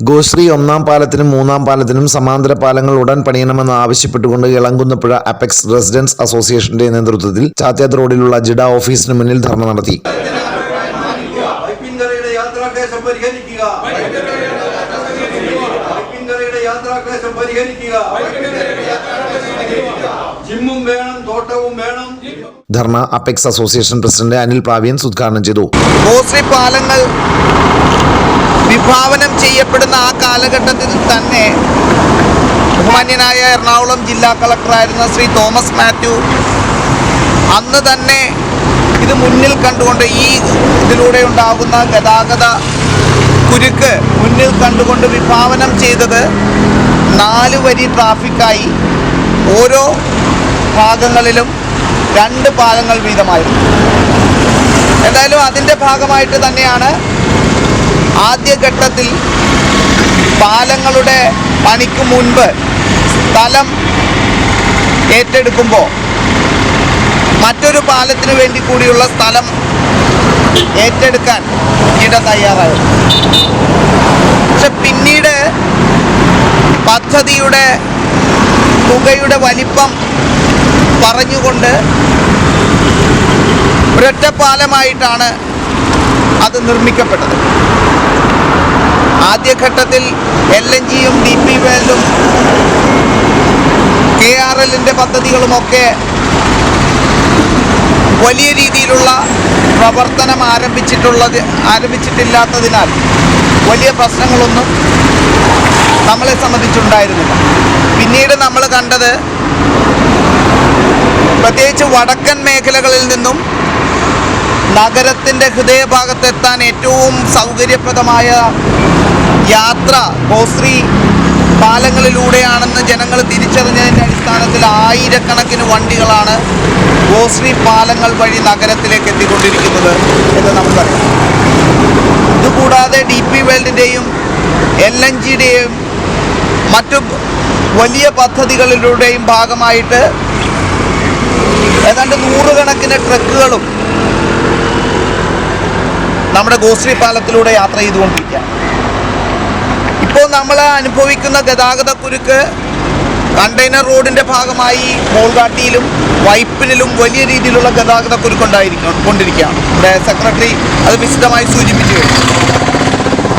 ഗോശ്രീ ഒന്നാം പാലത്തിനും മൂന്നാം പാലത്തിനും സമാന്തര പാലങ്ങൾ ഉടൻ പണിയണമെന്ന് ആവശ്യപ്പെട്ടുകൊണ്ട് ഇളങ്കുന്നപ്പുഴ അപെക്സ് റെസിഡൻസ് അസോസിയേഷന്റെ നേതൃത്വത്തിൽ ചാത്യാത് റോഡിലുള്ള ജിഡ ഓഫീസിന് മുന്നിൽ ധർണ നടത്തി. ധർണ അപെക്സ് അസോസിയേഷൻ പ്രസിഡന്റ് അനിൽ പാവിയൻസ് ഉദ്ഘാടനം ചെയ്തു. പാലങ്ങൾ വിഭാവനം ചെയ്യപ്പെടുന്ന ആ കാലഘട്ടത്തിൽ തന്നെ ബഹുമാന്യനായ എറണാകുളം ജില്ലാ കളക്ടറായിരുന്ന ശ്രീ തോമസ് മാത്യു അന്ന് തന്നെ ഇത് മുന്നിൽ കണ്ടുകൊണ്ട് ഈ ഇതിലൂടെ ഉണ്ടാകുന്ന ഗതാഗത കുരുക്ക് മുന്നിൽ കണ്ടുകൊണ്ട് വിഭാവനം ചെയ്തത് നാല് വരി ട്രാഫിക്കായി. ഓരോ ഭാഗങ്ങളിലും രണ്ട് പാലങ്ങൾ വീതമായിരുന്നു. എന്തായാലും അതിന്റെ ഭാഗമായിട്ട് തന്നെയാണ് ആദ്യഘട്ടത്തിൽ പാലങ്ങളുടെ പണിക്ക് മുൻപ് സ്ഥലം ഏറ്റെടുക്കുമ്പോൾ മറ്റൊരു പാലത്തിന് വേണ്ടി കൂടിയുള്ള സ്ഥലം ഏറ്റെടുക്കാൻ ഇട തയ്യാറായി. പക്ഷെ പിന്നീട് പദ്ധതിയുടെ തുകയുടെ വലിപ്പം പറഞ്ഞുകൊണ്ട് ഒരൊറ്റപ്പാലമായിട്ടാണ് അത് നിർമ്മിക്കപ്പെട്ടത്. ആദ്യഘട്ടത്തിൽ എൽ എൻ ജിയും ഡി പി വേൾഡും കെ ആർ എല്ലിന്റെ പദ്ധതികളുമൊക്കെ വലിയ രീതിയിലുള്ള പ്രവർത്തനം ആരംഭിച്ചിട്ടുള്ളത് ആരംഭിച്ചിട്ടില്ലാത്തതിനാൽ വലിയ പ്രശ്നങ്ങളൊന്നും നമ്മളെ സംബന്ധിച്ചുണ്ടായിരുന്നില്ല. പിന്നീട് നമ്മൾ കണ്ടത് പ്രത്യേകിച്ച് വടക്കൻ മേഖലകളിൽ നിന്നും നഗരത്തിന്റെ ഹൃദയഭാഗത്തെത്താൻ ഏറ്റവും സൗകര്യപ്രദമായ യാത്ര ഗോശ്രീ പാലങ്ങളിലൂടെയാണെന്ന് ജനങ്ങൾ തിരിച്ചറിഞ്ഞതിന്റെ അടിസ്ഥാനത്തിൽ ആയിരക്കണക്കിന് വണ്ടികളാണ് ഗോശ്രീ പാലങ്ങൾ വഴി നഗരത്തിലേക്ക് എത്തിക്കൊണ്ടിരിക്കുന്നത് എന്ന് നമുക്കറിയാം ഇതുകൂടാതെ ഡി പി വേൾഡിന്റെയും എൽ എൻ ജിയുടെയും മറ്റു വലിയ പദ്ധതികളിലൂടെയും ഭാഗമായിട്ട് ഏതാണ്ട് നൂറുകണക്കിന് ട്രക്കുകളും നമ്മുടെ ഗോശ്രീ പാലത്തിലൂടെ യാത്ര ചെയ്തുകൊണ്ടിരിക്കുകയാണ്. ഇപ്പോൾ നമ്മൾ അനുഭവിക്കുന്ന ഗതാഗത കുരുക്ക് കണ്ടെയ്നർ റോഡിന്റെ ഭാഗമായി മോൾഗാട്ടിയിലും വൈപ്പിനിലും വലിയ രീതിയിലുള്ള ഗതാഗത കുരുക്കുണ്ടായിരിക്കും കൊണ്ടിരിക്കുകയാണ്. ഇവിടെ സെക്രട്ടറി അത് വിശദമായി സൂചിപ്പിച്ചു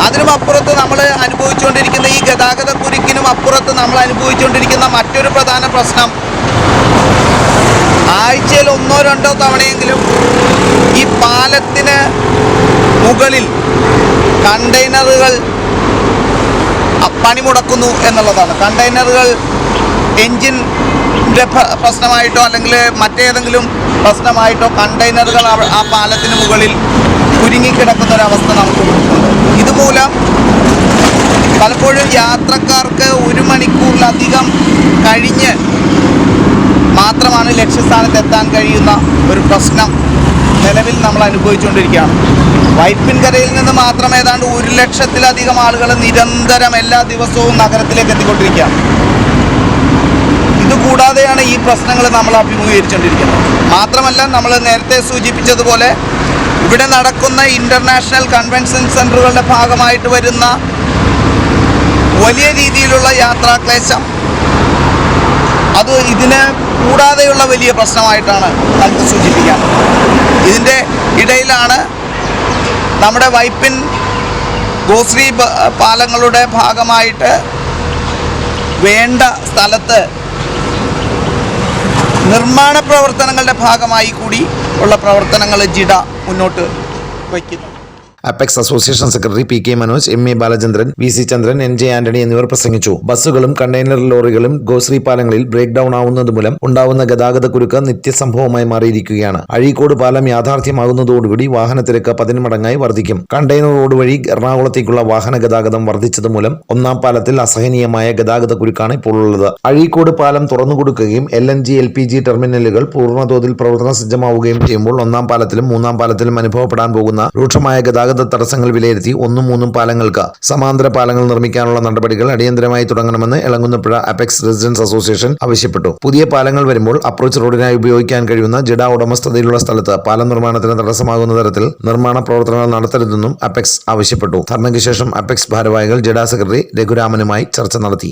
അതിനും അപ്പുറത്ത് നമ്മൾ അനുഭവിച്ചുകൊണ്ടിരിക്കുന്ന ഈ ഗതാഗത കുരുക്കിനും അപ്പുറത്ത് നമ്മൾ അനുഭവിച്ചുകൊണ്ടിരിക്കുന്ന മറ്റൊരു പ്രധാന പ്രശ്നം. ആഴ്ചയിൽ ഒന്നോ രണ്ടോ തവണയെങ്കിലും ഈ പാലത്തിന് മുകളിൽ കണ്ടെയ്നറുകൾ പണിമുടക്കുന്നു എന്നുള്ളതാണ്. കണ്ടെയ്നറുകൾ എൻജിന്റെ പ്രശ്നമായിട്ടോ അല്ലെങ്കിൽ മറ്റേതെങ്കിലും പ്രശ്നമായിട്ടോ കണ്ടെയ്നറുകൾ ആ പാലത്തിന് മുകളിൽ കുരുങ്ങിക്കിടക്കുന്ന ഒരവസ്ഥ നമുക്ക് ഇതുമൂലം പലപ്പോഴും യാത്രക്കാർക്ക് ഒരു മണിക്കൂറിലധികം കഴിഞ്ഞ് മാത്രമാണ് ലക്ഷ്യസ്ഥാനത്ത് എത്താൻ കഴിയുന്ന ഒരു പ്രശ്നം നിലവിൽ നമ്മൾ അനുഭവിച്ചുകൊണ്ടിരിക്കുകയാണ്. വൈപ്പിൻകരയിൽ നിന്ന് മാത്രം ഏതാണ്ട് ഒരു ലക്ഷത്തിലധികം ആളുകൾ നിരന്തരം എല്ലാ ദിവസവും നഗരത്തിലേക്ക് എത്തിക്കൊണ്ടിരിക്കുകയാണ്. ഇതുകൂടാതെയാണ് ഈ പ്രശ്നങ്ങൾ നമ്മൾ അഭിമുഖീകരിച്ചുകൊണ്ടിരിക്കുന്നത്. മാത്രമല്ല നമ്മൾ നേരത്തെ സൂചിപ്പിച്ചതുപോലെ ഇവിടെ നടക്കുന്ന ഇന്റർനാഷണൽ കൺവെൻഷൻ സെന്ററുകളുടെ ഭാഗമായിട്ട് വരുന്ന വലിയ രീതിയിലുള്ള യാത്രാക്ലേശം അത് ഇതിന് കൂടാതെയുള്ള വലിയ പ്രശ്നമായിട്ടാണ് നമുക്ക് സൂചിപ്പിക്കാൻ. ഇതിന്റെ ഇടയിലാണ് നമ്മുടെ വൈപ്പിൻ ഗോശ്രീ പാലങ്ങളുടെ ഭാഗമായിട്ട് വേണ്ട സ്ഥലത്ത് നിർമ്മാണ പ്രവർത്തനങ്ങളുടെ ഭാഗമായി കൂടി ഉള്ള പ്രവർത്തനങ്ങൾ ജിഡ മുന്നോട്ട് വയ്ക്കുന്നു. Apex association secretary P K Manoj M A Balachandran V C Chandran N J Antony എന്നിവർ പ്രസംഗിച്ചു. ബസ്സുകളും കണ്ടെയ്നർ ലോറികളും ഗോശ്രീ പാലങ്ങളിൽ ബ്രേക്ക് ഡൌൺ ആവുന്നത് മൂലം ഉണ്ടാവുന്ന ഗതാഗത കുരുക്ക് നിത്യസംഭവമായി മാറിയിരിക്കുകയാണ്. അഴീക്കോട് പാലം യാഥാർത്ഥ്യമാകുന്നതോടുകൂടി വാഹന തിരക്ക് പതിന്മടങ്ങായി വർദ്ധിക്കും. കണ്ടെയ്നർ റോഡ് വഴി എറണാകുളത്തേക്കുള്ള വാഹന ഗതാഗതം വർദ്ധിച്ചത് മൂലം ഒന്നാം പാലത്തിൽ അസഹനീയമായ ഗതാഗത കുരുക്കാണ് ഇപ്പോൾ ഉള്ളത് അഴീക്കോട് പാലം തുറന്നുകൊടുക്കുകയും L N G L P G ടെർമിനലുകൾ പൂർണതോതിൽ പ്രവർത്തന സജ്ജമാവുകയും ചെയ്യുമ്പോൾ ഒന്നാം പാലത്തിലും മൂന്നാം പാലത്തിലും അനുഭവപ്പെടാൻ പോകുന്ന രൂക്ഷമായ ഗതാഗത ഗതാഗത തടസ്സങ്ങൾ വിലയിരുത്തി ഒന്നും മൂന്നും പാലങ്ങൾക്ക് സമാന്തര പാലങ്ങൾ നിർമ്മിക്കാനുള്ള നടപടികൾ അടിയന്തരമായി തുടങ്ങണമെന്ന് ഇളങ്ങുന്നപ്പുഴ അപെക്സ് റെസിഡൻസ് അസോസിയേഷൻ ആവശ്യപ്പെട്ടു. പുതിയ പാലങ്ങൾ വരുമ്പോൾ അപ്രോച്ച് റോഡിനായി ഉപയോഗിക്കാൻ കഴിയുന്ന ജഡ ഉടമസ്ഥതയിലുള്ള സ്ഥലത്ത് പാലം നിർമ്മാണത്തിന് തടസ്സമാകുന്ന തരത്തിൽ നിർമ്മാണ പ്രവർത്തനങ്ങൾ നടത്തരുതെന്നും അപെക്സ് ആവശ്യപ്പെട്ടു. ധർണയ്ക്ക് ശേഷം അപെക്സ് ഭാരവാഹികൾ ജഡ സെക്രട്ടറി രഘുരാമനുമായി ചർച്ച നടത്തി.